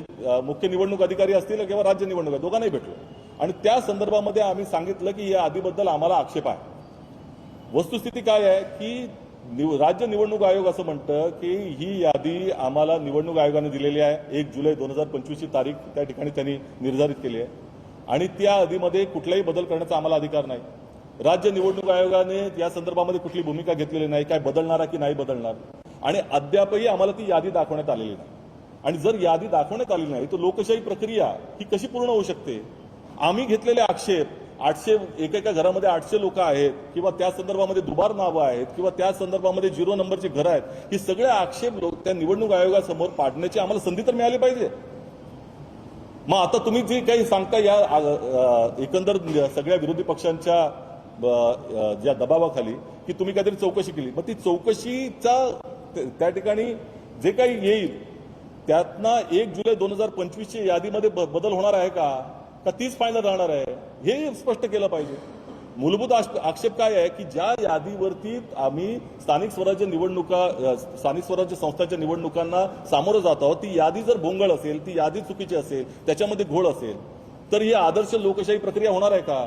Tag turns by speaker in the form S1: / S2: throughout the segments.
S1: जे मुख्य निवडणूक अधिकारी असतील किंवा राज्य निवडणूक दोघांनाही भेटलो. आणि त्या संदर्भामध्ये आम्ही सांगितलं की या आधीबद्दल आम्हाला आक्षेप आहे. वस्तुस्थिती काय आहे की निव- राज्य निवडणूक आयोग असं म्हणतं की ही यादी आम्हाला निवडणूक आयोगाने दिलेली आहे. एक जुलै दोन हजार पंचवीसची तारीख त्या ठिकाणी त्यांनी निर्धारित केली आहे. आणि त्या यादीमध्ये कुठलाही बदल करण्याचा आम्हाला अधिकार नाही. राज्य निवडणूक आयोगाने या संदर्भामध्ये कुठली भूमिका घेतलेली नाही काय बदलणारा की नाही बदलणार. आणि अद्यापही आम्हाला ती यादी दाखवण्यात आलेली नाही. आणि जर यादी दाखवण्यात आली नाही तर लोकशाही प्रक्रिया ही कशी पूर्ण होऊ शकते? आम्ही घेतलेले आक्षेप आठशे एकेका घरामध्ये आठशे लोक आहेत किंवा त्या संदर्भामध्ये दुबार नावं आहेत किंवा त्या संदर्भामध्ये झिरो नंबरची घरं आहेत ही सगळे आक्षेप लोक त्या निवडणूक आयोगासमोर पाडण्याची आम्हाला संधी तर मिळाली पाहिजे. मग आता तुम्ही जे काही सांगता या एकंदर सगळ्या विरोधी पक्षांच्या ज्या दबावाखाली की तुम्ही काहीतरी चौकशी केली. मग ती चौकशीचा त्या ठिकाणी जे काही येईल त्यातनं एक जुलै दोन हजार पंचवीसच्या यादीमध्ये ब- बदल होणार आहे का? का तीच फायनल राहणार आहे? हे स्पष्ट केलं पाहिजे. मूलभूत आक्षेप काय आहे की ज्या यादीवरती आम्ही स्थानिक स्वराज्य निवडणुका स्थानिक स्वराज्य संस्थांच्या निवडणुकांना सामोरं जात आहोत ती यादी जर भोंगळ असेल ती यादी चुकीची असेल त्याच्यामध्ये घोळ असेल तर ही आदर्श लोकशाही प्रक्रिया होणार आहे का?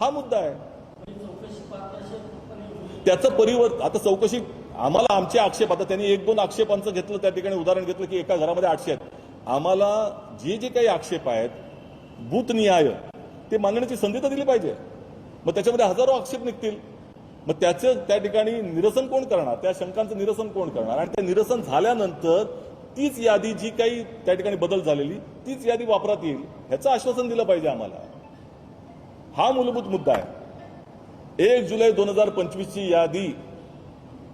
S1: हा मुद्दा आहे. त्याचं परिवर्तन आता चौकशी आम्हाला आमचे आक्षेप आता त्यांनी एक दोन आक्षेपांचं घेतलं त्या ठिकाणी उदाहरण घेतलं की एका घरामध्ये आठशे आहेत. आम्हाला जे जे काही आक्षेप आहेत बूथ निहाय ते मांडण्याची संधी तर दिली पाहिजे. मग त्याच्यामध्ये हजारो आक्षेप निघतील. मग त्याचं त्या ठिकाणी निरसन कोण करणार? त्या शंकांचं निरसन कोण करणार? आणि ते निरसन झाल्यानंतर तीच यादी जी काही त्या ठिकाणी बदल झालेली तीच यादी वापरात येईल ह्याचं आश्वासन दिलं पाहिजे आम्हाला. हा मूलभूत मुद्दा आहे. एक जुलै दोन हजार पंचवीसची यादी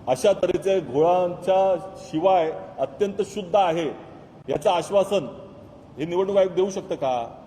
S1: अशा तऱ्हेच्या घोळांच्या शिवाय अत्यंत शुद्ध आहे याचं आश्वासन हे निवडणूक आयोग देऊ शकतं का?